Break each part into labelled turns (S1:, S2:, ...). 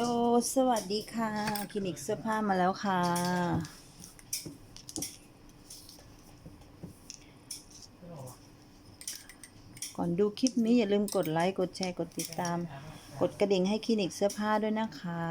S1: ลสวัสดีค่ะ คลินิกเสื้อผ้ามาแล้วค่ะ ก่อนดูคลิปนี้อย่าลืมกดไลค์ กดแชร์ กดติดตาม กดกระดิ่งให้คลินิกเสื้อผ้าด้วยนะคะ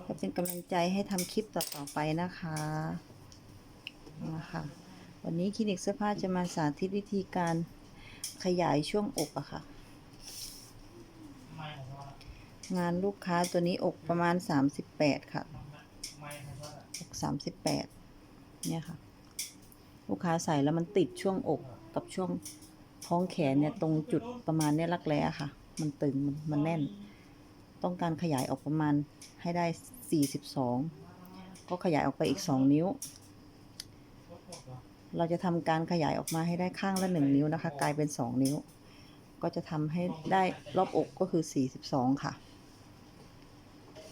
S1: เพื่อเป็นกำลังใจให้ทำคลิปต่อๆไปนะคะนะคะวันนี้คลินิกเสื้อผ้าจะมาสาธิตวิธีการขยายช่วงอกอะค่ะ งานลูกค้าตัวนี้อกประมาณ 38 ค่ะอก38 เนี่ยค่ะ ลูกค้าใส่แล้วมันติดช่วงอกกับช่วงท้องแขนเนี่ยตรงจุดประมาณเนี้ยรักแร้ค่ะ มันตึงมันมันแน่น ต้องการขยายออกประมาณให้ได้ 42 ก็ขยายออกไปอีก 2 นิ้ว เราจะทำการขยายออกมาให้ได้ข้างละ 1 นิ้วนะคะ กลายเป็น 2 นิ้ว ก็จะทำให้ได้รอบอกก็คือ 42 ค่ะ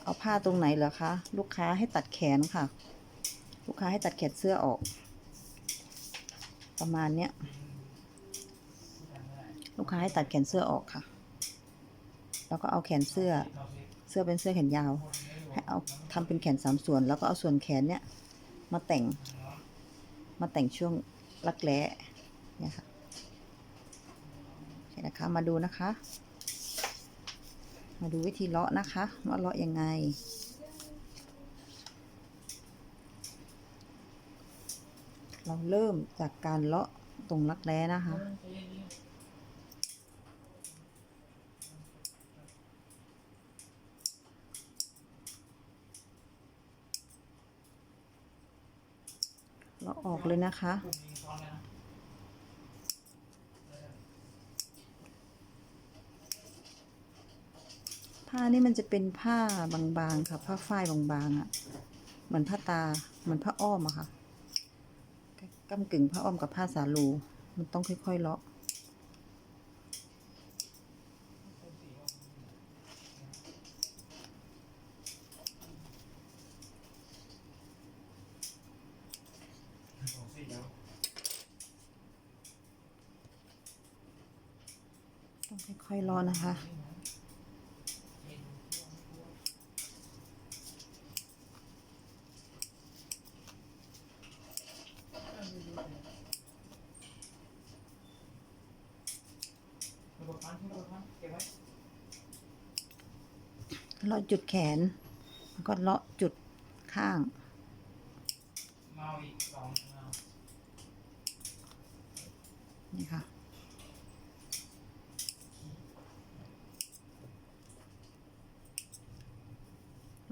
S1: เอาผ้าตรงไหนเหรอคะ ลูกค้าให้ตัดแขนค่ะ ลูกค้าให้ตัดแขนเสื้อออก ประมาณเนี้ย ลูกค้าให้ตัดแขนเสื้อออกค่ะ แล้วก็เอาแขนเสื้อ เสื้อเป็นเสื้อแขนยาว ให้เอาทำเป็นแขนสามส่วน แล้วก็เอาส่วนแขนเนี้ยมาแต่ง มาแต่งช่วงรักแร้เนี่ยค่ะโอเคนะคะ มาดูนะคะ มาดูวิธีเลาะนะคะว่าเลาะยังไง เราเริ่มจากการเลาะตรงรักแร้นะคะเราออกเลยนะคะ ผ้านี่มันจะเป็นผ้าบางๆค่ะ ผ้าฝ้ายบางๆอะ่ะ เหมือนผ้าตา เหมือนผ้าอ้อมอะค่ะกำกึ่งผ้าอ้อมกับผ้าสาลู มันต้องค่อยๆเลาะต้องค่อยๆเลาะนะคะ เลาะจุดแขน แล้วก็เลาะจุดข้างนี่ค่ะ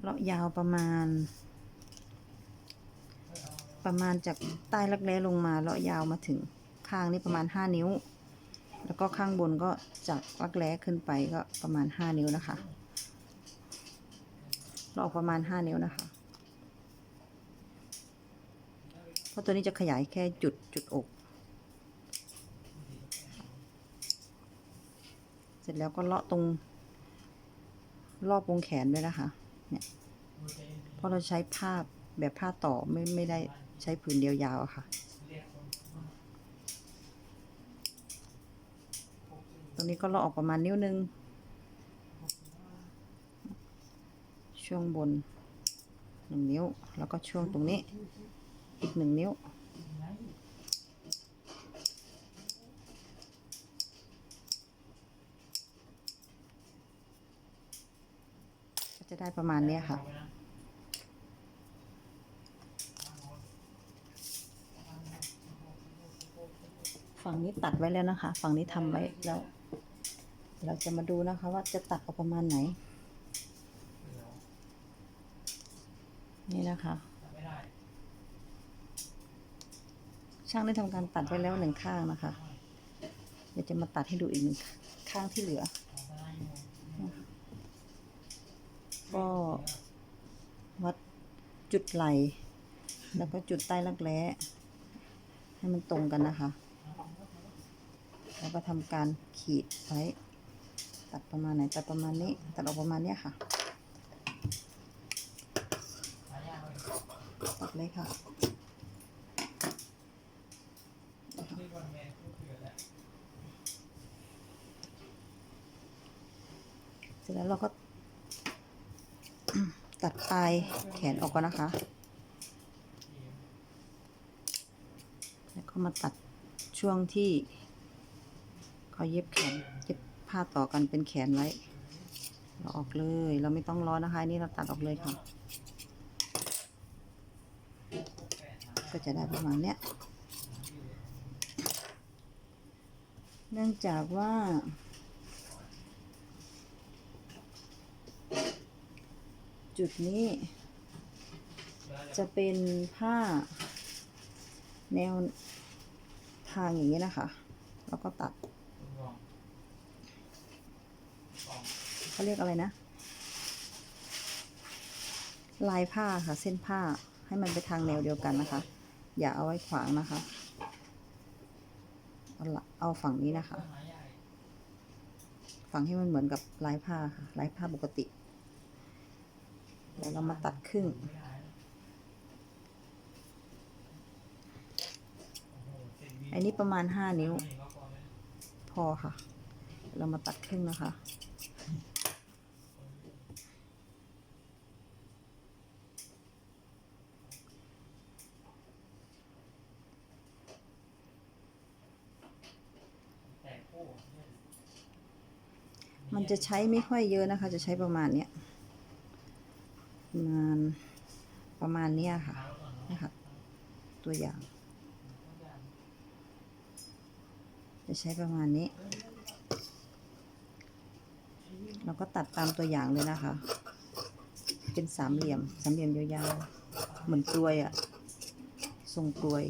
S1: เลาะยาวประมาณ ประมาณจากใต้รักแร้ลงมาเลาะยาวมาถึงข้างนี่ประมาณห้านิ้ว แล้วก็ข้างบนก็จากรักแร้ขึ้นไปก็ประมาณห้านิ้วนะคะเลาะออกประมาณห้านิ้วนะคะ เพราะตัวนี้จะขยายแค่จุดจุดอก เสร็จแล้วก็เลาะตรงรอบวงแขนด้วยนะคะ เนี่ย เพราะเราใช้ผ้าแบบผ้าต่อไม่ไม่ได้ใช้ผืนเดียวยาวอะค่ะ รงนี้ก็เลาออกประมาณนิ้วนึง ช่วงบนหนึ่งนิ้ว แล้วก็ช่วงตรงนี้ อีกหนึ่งนิ้ว ก็จะได้ประมาณนี้ค่ะฝั่งนี้ตัดไว้แล้วนะคะ ฝั่งนี้ทำไว้แล้ว เราจะมาดูนะคะว่าจะตัดออกประมาณไหน นี่นะคะ ช่างได้ทำการตัดไว้แล้วหนึ่งข้างนะคะ เดี๋ยวจะมาตัดให้ดูอีกหนึ่งข้างที่เหลือ ก็วัดจุดไหล แล้วก็จุดใต้รักแร้ให้มันตรงกันนะคะ แล้วก็ทำการขีดไว้ ตัดประมาณไหนตัดประมาณนี้ ตัดออกประมาณเนี้ยค่ะ ตัดเลยค่ะเสร็จแล้วเราก็ตัดปลายแขนออกก่อนนะคะ แล้วก็มาตัดช่วงที่เขาเย็บแขน ผ้าต่อกันเป็นแขนไว้ เราออกเลย เราไม่ต้องร้อนนะคะนนี่เราตัดออกเลยค่ะ ก็จะได้ประมาณเนี้ย เนื่องจากว่าจุดนี้ จะเป็นผ้า แนวทางอย่างนี้นะคะ แล้วก็ตัด เขาเรียกอะไรนะ ลายผ้าค่ะ เส้นผ้าให้มันไปทางแนวเดียวกันนะคะ อย่าเอาไว้ขวางนะคะ เอาละเอาฝั่งนี้นะคะ ฝั่งให้มันเหมือนกับลายผ้าค่ะ ลายผ้าปกติ แล้วเรามาตัดครึ่งอันนี้ประมาณห้านิ้ว พอค่ะ เรามาตัดครึ่งนะคะ มันจะใช้ไม่ค่อยเยอะนะคะ จะใช้ประมาณเนี้ยประมาณประมาณเนี้ยค่ะนะคะตัวอย่าง จะใช้ประมาณนี้ เราก็ตัดตามตัวอย่างเลยนะคะ เป็นสามเหลี่ยมสามเหลี่ยมยาวๆเหมือนกลวยอะทรงกลวย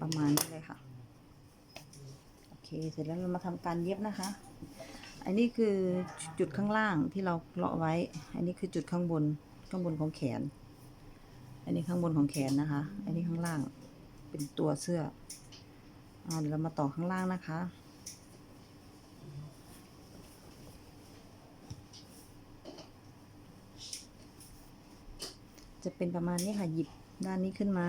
S1: ประมาณนี้เลยค่ะ โอ เสร็จแล้วเรามาทำการเย็บนะคะ อันนี้คือจุดข้างล่างที่เราเลาะไว้ อันนี้คือจุดข้างบนข้างบนของแขน อันนี้ข้างบนของแขนนะคะ อันนี้ข้างล่างเป็นตัวเสื้ออ่าเดี๋ยวเรามาต่อข้างล่างนะคะจะเป็นประมาณนี้ค่ะ หยิบด้านนี้ขึ้นมา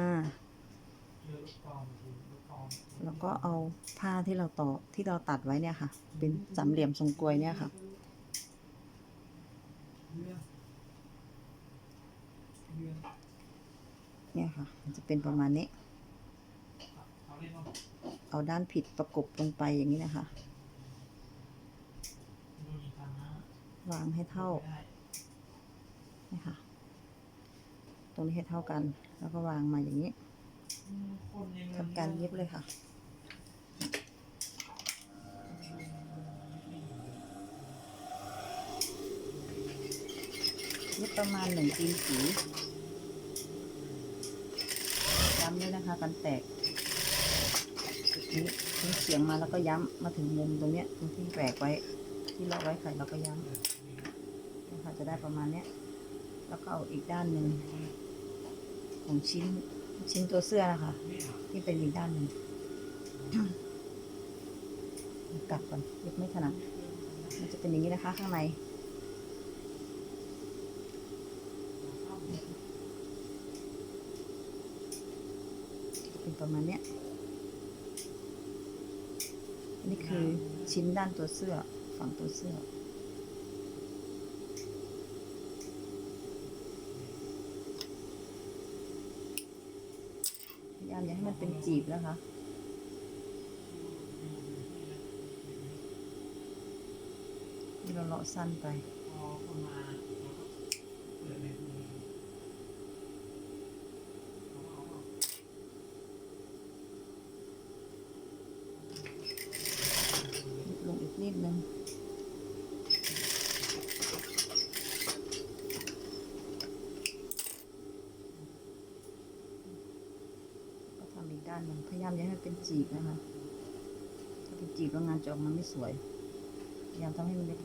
S1: แล้วก็เอาผ้าที่เราต่อที่เราตัดไว้เนี่ยค่ะ เป็นสามเหลี่ยมทรงกลวยเนี่ยค่ะ เนี่ยค่ะ มันจะเป็นประมาณนี้ เอาด้านผิดประกบลงไปอย่างนี้นะคะ วางให้เท่านี่ค่ะ ตรงนี้ให้เท่ากัน แล้วก็วางมาอย่างนี้ ทำการเย็บเลยค่ะเย็บประมาณหนึ่งตีนสีย้ำด้วยนะคะกันแตกจุดนี้ทิ้งเฉียงมาแล้วก็ย้ำมาถึงมุมตรงเนี้ยตรงที่แหวกไว้ ที่เราไว้ไข่เราก็ย้ำนะคะจะได้ประมาณเนี้ย แล้วก็เอาอีกด้านหนึ่งของชิ้น ชิ้นตัวเสื้อนะคะ ที่เป็นอีกด้านหนึ่งกลับก่อนเย็บไม่ถนัดมันจะเป็นอย่างนี้นะคะ ข้างในเป็นประมาณเนี้ยนนี้คือชิ้นด้านตัวเสื้อ ฝั่งตัวเสื้อ พยายามอย่าให้มัน เป็นจีบนะคะ เราเลาะสั้นไป ยามอย่าให้เป็นจีบนะคะ ถ้าเป็นจีบแล้วงานจออกมาไม่สวย พยายามทำให้มันเรียบ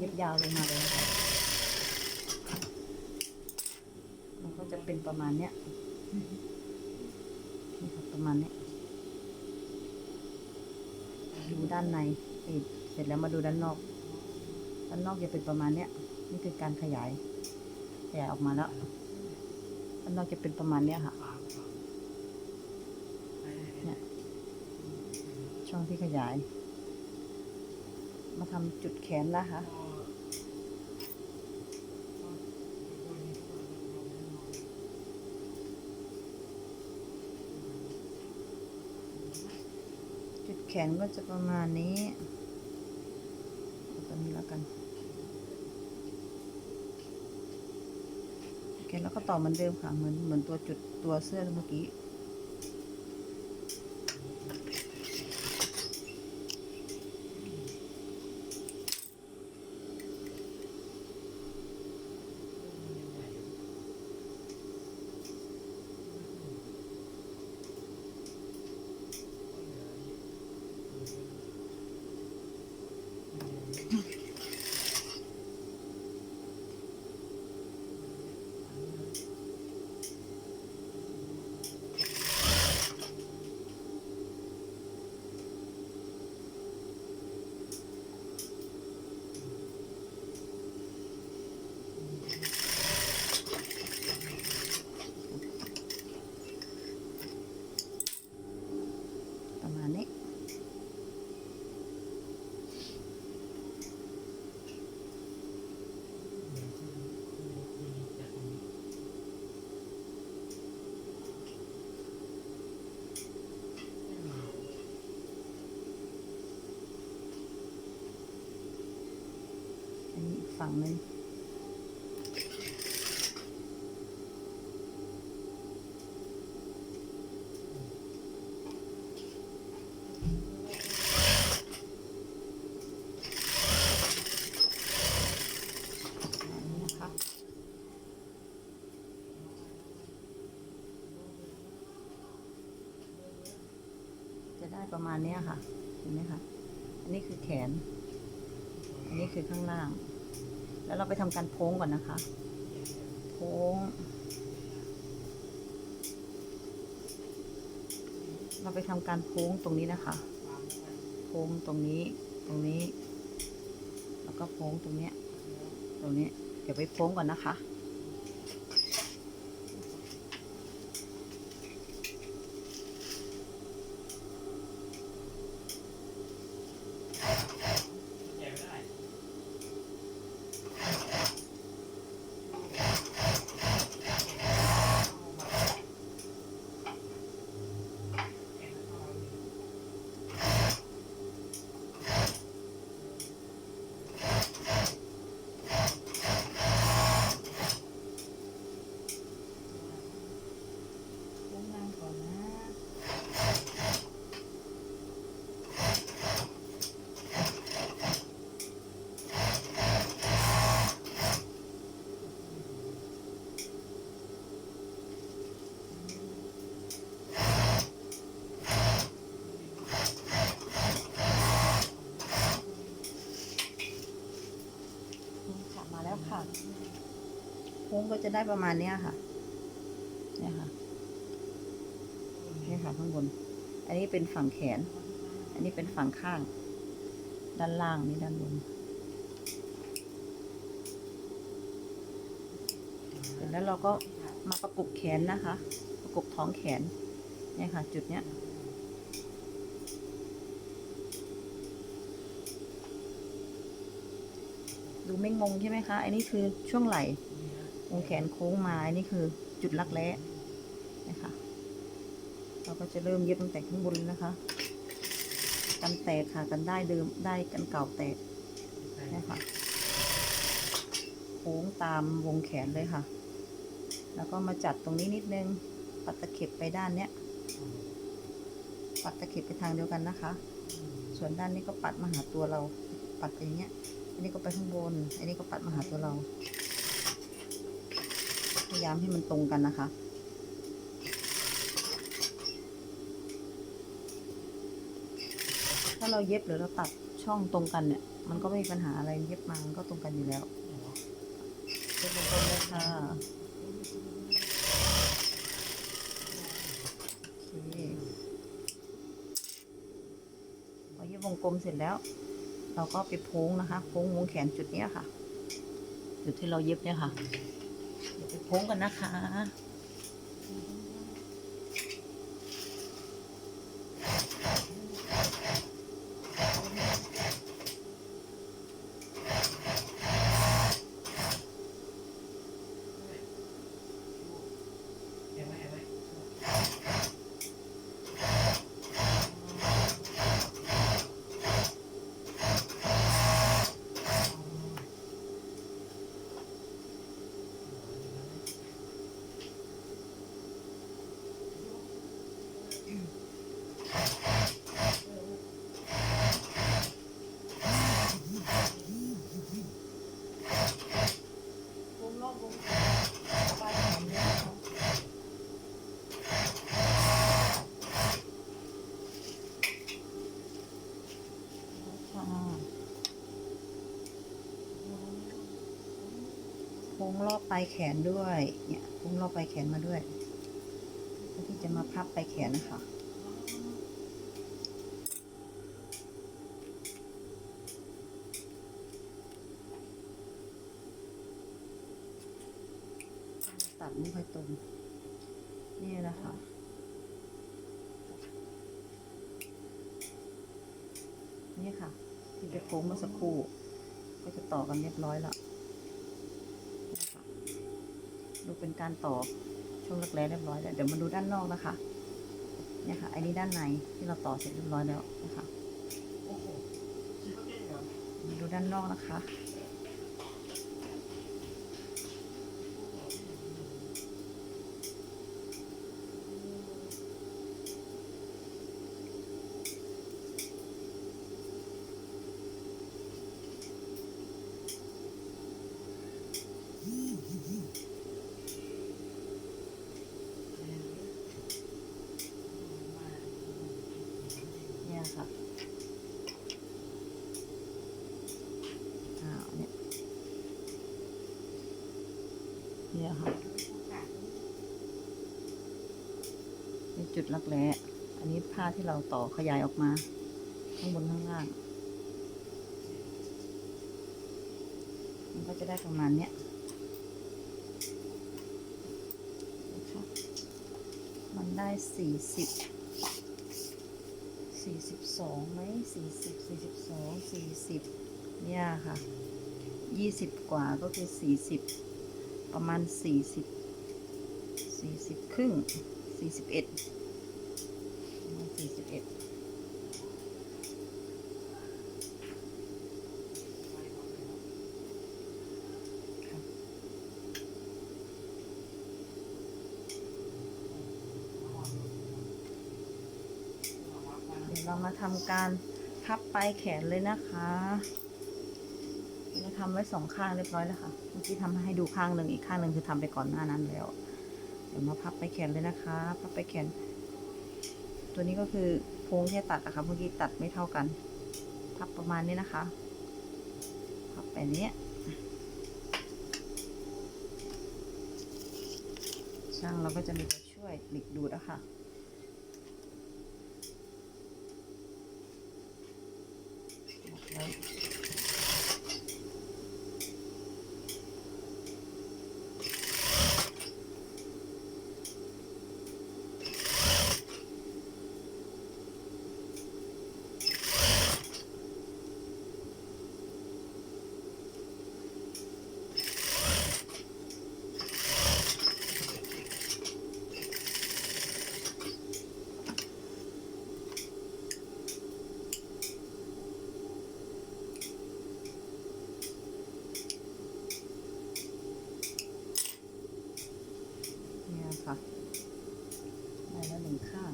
S1: เย็บยาวลงมาเลยค่ะ มันก็จะเป็นประมาณเนี้ย มาณนี้ดูด้านในปิดเสร็จแล้วมาดูด้านนอก ด้านนอกจะเป็นประมาณเนี้ยนี่คือการขยายขยายออกมาแล้วด้านนอกจะเป็นประมาณเนี้ยค่ะเนี่ยช่องที่ขยาย มาทำจุดแขนแล้วค่ะ จุดแข นก็จะประมาณนี้ตัวนี้แล้วกันโอเคแล้วก็ต่อเหมือนเดิมค่ะเหมือนเหมือนตัวจุดตัวเสื้อเมื่อกี้ Thank you. ฝั่งนึงจะได้ประมาณนี้ค่ะ เห็นไหมคะ อันนี้คือแขน อันนี้คือข้างล่าง แล้วเราไปทำการโพ้งก่อนนะคะโพ้ง เราไปทำการโพ้งตรงนี้นะคะโพ้งตรงนี้ ตรงนี้ แล้วก็โพ้งตรงเนี้ย ตรงนี้ เดี๋ยวไปโพ้งก่อนนะคะ โพ้งล่างก่อนนะ นี่ค่ะมาแล้วค่ะโค้ง ก็จะได้ประมาณเนี้ยค่ะ เนี่ยค่ะนี่ค่ะข้างบน อันนี้เป็นฝั่งแขน อันนี้เป็นฝั่งข้าง ด้านล่างนี่ด้านบน เสร็จแล้วเราก็มาประกบแขนนะคะ ประกบท้องแขน เนี่ยค่ะ จุดเนี้ยดูไม่งงใช่ไหมคะ อันนี้คือช่วงไหล่ วงแขนโค้งมาอันนี้คือจุดรักแร้นะคะเราก็จะเริ่มเย็บตั้งแต่ข้างบนเลยนะคะ กันแตกค่ะกันได้เดิมได้กันเก่าแตกนะคะโค้งตามวงแขนเลยค่ะ แล้วก็มาจัดตรงนี้นิดนึง ปัดตะเข็บไปด้านเนี้ย ปัดตะเข็บไปทางเดียวกันนะคะ ส่วนด้านนี้ก็ปัดมาหาตัวเรา ปัดไปอย่างเงี้ย อันนี้ก็ไปข้างบน อันนี้ก็ปัดมาหาตัวเรา พยายามให้มันตรงกันนะคะ ถ้าเราเย็บหรือเราตัดช่องตรงกันเนี่ย มันก็ไม่มีปัญหาอะไรเย็บมามันก็ตรงกันอยู่แล้วเย็บตรงๆเลยค่ะโอเคพอเย็บวงกลมเสร็จแล้ว เราก็ไปโพ้งนะคะโพ้งวงแขนจุดเนี้ยค่ะ จุดที่เราเย็บเนี่ยค่ะ เดี๋ยวไปโค้งกันนะคะโค้ งรอบปลายแขนด้วย เนี่ยโค้งรอบปลายแขนมาด้วยเพื่อที่จะมาพับปลายแขนนะคะตัดไม่ค่อยตรงนี่แหละค่ะนี่ค่ะ ที่ไปโค้งเมื่อสักครู่ ก็จะต่อกันเรียบร้อยแล้วนี่ค่ะ ดูเป็นการต่อช่วงแรกๆเรียบร้อยแล้วเดี๋ยวมาดูด้านนอกนะคะเนี่ยค่ะ อันนี้ด้านในที่เราต่อเสร็จเรียบร้อยแล้วนะคะมาดูด้านนอกนะคะ เนี่ยค่ะอ้าวเนี่ย เนี่ยค่ะเป็น จุดรักแร้อันนี้ผ้าที่เราต่อขยายออกมา ข้างบนข้างล่าง มันก็จะได้ประมาณเนี้ยนะคะมันได้สี่สิบสี่สิบสองไหมสี่สิบสี่สิบสองสี่สิบเนี่ยค่ะยี่สิบกว่าก็คือสี่สิบประมาณสี่สิบสี่สิบครึ่งสี่สิบเอ็ด สี่สิบเอ็ดเรามาทำการพับปลายแขนเลยนะคะเราทำไว้สองข้างเรียบร้อยแล้วค่ะ เมื่อกี้ทำให้ดูข้างหนึ่งอีกข้างหนึ่งคือทำไปก่อนหน้านั้นแล้ว เดี๋ยวมาพับปลายแขนเลยนะคะ พับปลายแขน ตัวนี้ก็คือโพรงที่ตัดอะค่ะเมื่อกี้ตัดไม่เท่ากัน พับประมาณนี้นะคะ พับไปเนี้ช่างเราก็จะมีตัวช่วยหลีกดูดอะค่ะอกไว้เนี่ยค่ะ ได้แล้วหนึ่งข้าง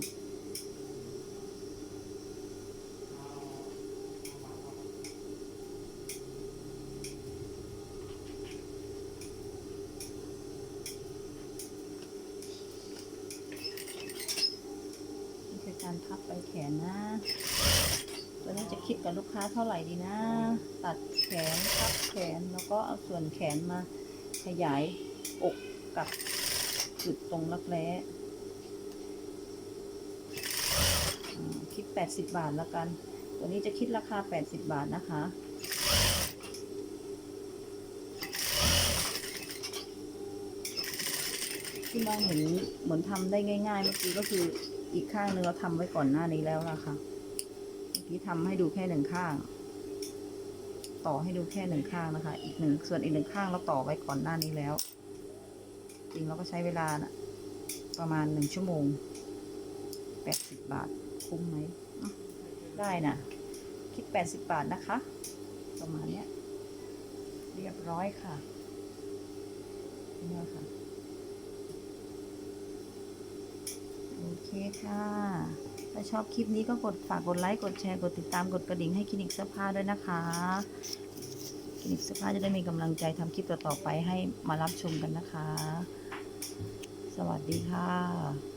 S1: นี่คือการ พับไปแขนนะตัวนี้จะคิดกับลูกค้าเท่าไหร่ดีนะ ตัดแขนพับแขนแล้วก็เอาส่วนแขนมาขยายอกกับจุดตรงรักแร้คิด 80 บาทแล้วกัน ตัวนี้จะคิดราคา 80 บาทนะคะที่มองเห็นเหมือนทำได้ง่าย ๆ เมื่อกี้ก็คือ อีกข้างหนึงเราทำไว้ก่อนหน้านี้แล้วนะคะเมื่อกี้ทำให้ดูแค่หนึ่งข้าง ต่อให้ดูแค่หนึ่งข้างนะคะ อีกหนึ่งส่วนอีกหนึ่งข้างเราต่อไว้ก่อนหน้านี้แล้ว จริงเราก็ใช้เวลานะประมาณหนึ่งชั่วโมงแปดสิบบาทคุ้มไหมได้นะคิดแปดสิบบาทนะคะ ประมาณเนี้ย เรียบร้อยค่ะเนี่ยค่ะ โอเค ค่ะ ถ้าชอบคลิปนี้ก็กดฝากกดไลค์ กดแชร์ กดติดตาม กดกระดิ่งให้คลินิกเสื้อผ้าด้วยนะคะ คลินิกเสื้อผ้าจะได้มีกำลังใจทำคลิปต่อๆไปให้มารับชมกันนะคะ สวัสดีค่ะ